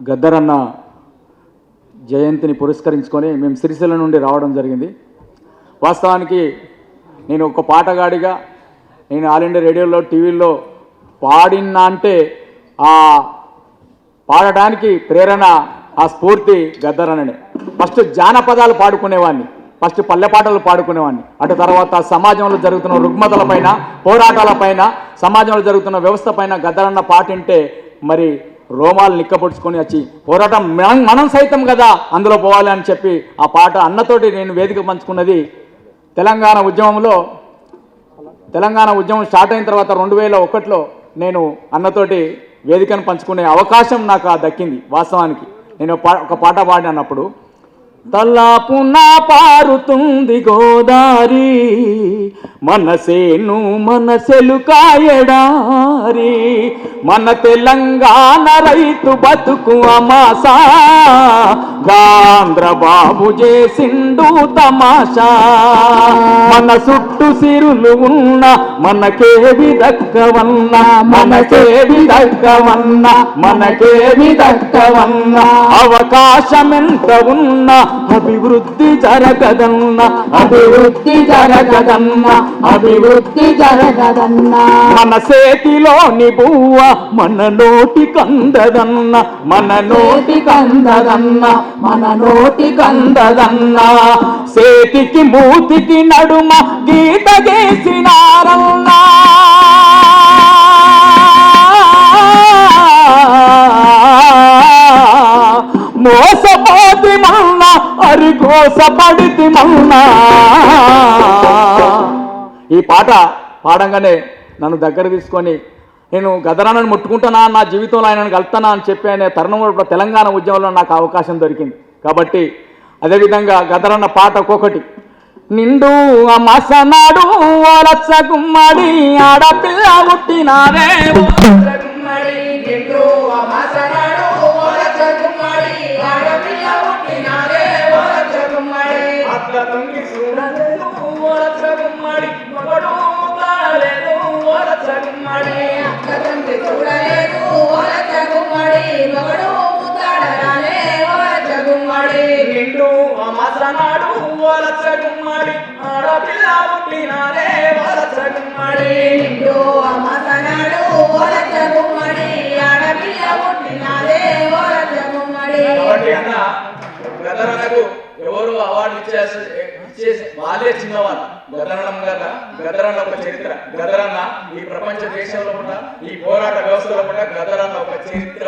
గద్దరన్న జయంతిని పురస్కరించుకొని మేము సిరిసిల్ల నుండి రావడం జరిగింది. వాస్తవానికి నేను ఒక పాటగాడిగా నేను ఆల్ ఇండియా రేడియోలో టీవీలో పాడినా అంటే ఆ పాడడానికి ప్రేరణ ఆ స్ఫూర్తి గద్దరననే ఫస్ట్ జానపదాలు పాడుకునేవాడిని ఫస్ట్ పల్లె పాటలు పాడుకునేవాడిని అటు తర్వాత సమాజంలో జరుగుతున్న రుగ్మతలపైన పోరాటాలపైన సమాజంలో జరుగుతున్న వ్యవస్థ పైన గద్దరన్న పాటింటే మరి రోమాలు నిక్కపొడుచుకొని వచ్చి పోరాటం మనం మనం సైతం కదా అందులో పోవాలి అని చెప్పి ఆ పాట అన్నతోటి నేను వేదిక పంచుకున్నది తెలంగాణ ఉద్యమంలో. తెలంగాణ ఉద్యమం స్టార్ట్ అయిన తర్వాత రెండు వేల ఒకటిలో నేను అన్నతోటి వేదికను పంచుకునే అవకాశం నాకు దక్కింది వాస్తవానికి. నేను పా- ఒక పాట పాడినప్పుడు తల్లాపున పారుతుంది గోదారి మనసేను మనసెలు కాయడారి. మన తెలంగాణ రైతు బతుకు అమాసా గాంధ్ర బాబు చేసిండు తమాషా. మన చుట్టూ సిరులు ఉన్న మనకేవి దక్కవన్నా మనకేవి దక్కవన్నా మనకేవి దక్కవన్నా అవకాశమెంత ఉన్నా అభివృద్ధి జరగదన్నా. అభివృద్ధి జరగదన్నా. అభివృద్ధి జరగదన్నా. మన చేతిలోని బువ్వ మన నోటి కందదన్న. మన నోటి కందదన్న. మన నోటి కందదన్న. చేతికి మూతికి నడుమ గీత గీసినారన్నా. అరిగోసపడితి మన్నా ఈ పాట పాడంగానే నన్ను దగ్గర తీసుకొని నేను గదరానని ముట్టుకుంటానా? నా జీవితంలో ఆయనను కలుతానా అని చెప్పి అనే తరుణంలో తెలంగాణ ఉద్యమంలో నాకు అవకాశం దొరికింది. కాబట్టి అదేవిధంగా గదరన్న పాట ఒక్కొక్కటి. నిండు అమసనాడు ఓలచ్చ గుమ్మడి ఆడపిల్ల పుట్టినారే అత్త తంగి చూడలేదు ఓలచ్చ గుమ్మడి మగడు తాళలేదు ఓలచ్చ గుమ్మడి తండ్రి చూడలేదు ఓలచ గుమ్మడి మగడు ముద్దాడరాలే ఓలచ గుమ్మడి నిండు అమసనాడు ఓలచ్చ గుమ్మడి ఆడపిల్ల పుట్టినారే ఓలచ్చ గుమ్మడి నిండు అమ్మసనాడు ఓలచ గుమ్మడి ఇచ్చేసి వాళ్ళే చిన్నవాళ్ళు. గదరణం కదా గదరన్న ఒక చరిత్ర. గదరన్న ఈ ప్రపంచ దేశంలో కూడా ఈ పోరాట వ్యవస్థలో కూడా గదరన్న ఒక చరిత్ర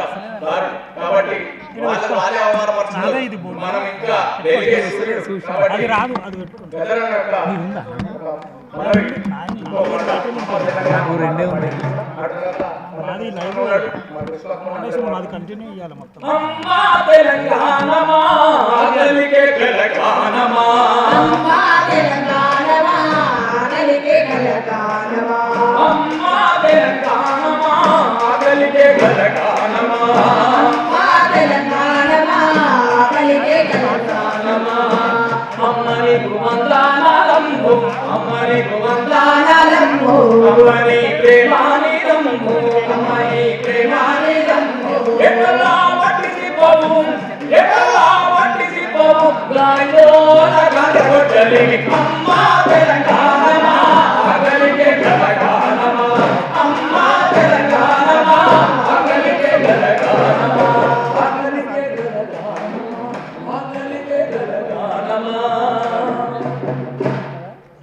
కాబట్టి వాళ్ళని వాళ్ళే అవమానపరుచున్నారు మనం ఇంకా కాబట్టి గదరన్న యొక్క మొత్తం. అమ్మా తెలంగాణమా తెలంగాణమా. కుమందానాలంబు దానలమ్ము అమ్మని ప్రేమానిదంబు అమ్మని పోవు? పోవు? అమ్మా తెలంగాణ